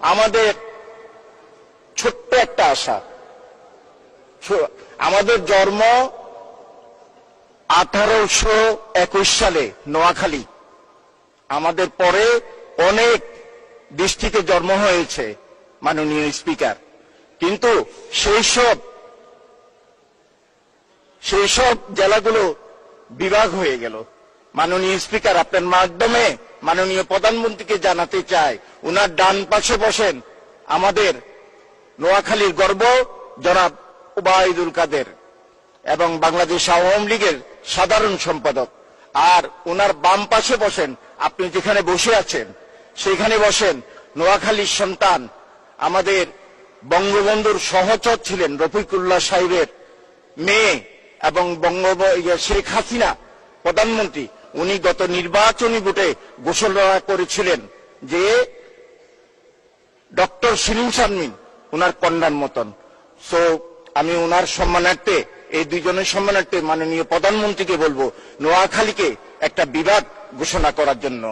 আমাদের ছোট্ট একটা আশা। আমাদের জন্ম আঠারোশো একুশ সালে নোয়াখালী। আমাদের পরে অনেক ডিস্ট্রিক্টে জন্ম হয়েছে মাননীয় স্পিকার। কিন্তু সেই সব সেই সব জেলাগুলো বিভাগ হয়ে গেল। মাননীয় স্পিকার, আপনার মাধ্যমে মাননীয় প্রধানমন্ত্রীকে জানাতে চাই। উনার ডান পাশে বসেন আমাদের নোয়াখালীর গর্ব জনাব উবায়দুল কাদের এবং বাংলাদেশ আওয়ামী লীগের সাধারণ সম্পাদক। আর ওনার বাম পাশে বসেন, আপনি যেখানে বসে আছেন, সেখানে বসেন নোয়াখালীর সন্তান, আমাদের বঙ্গবন্ধুর সহচর ছিলেন রফিকুল্লাহ সাহেবের মেয়ে এবং বঙ্গব ইয়ে শেখ হাসিনা প্রধানমন্ত্রী। উনি গত নির্বাচনী ভোটে ঘোষণা করেছিলেন যে ডক্টর শিরিন শারমিন ওনার কন্যার মতন। সো আমি ওনার সম্মানার্থে, এই দুইজনের সম্মানার্থে মাননীয় প্রধানমন্ত্রীকে বলব, নোয়াখালীকে একটা বিবাদ ঘোষণা করার জন্য।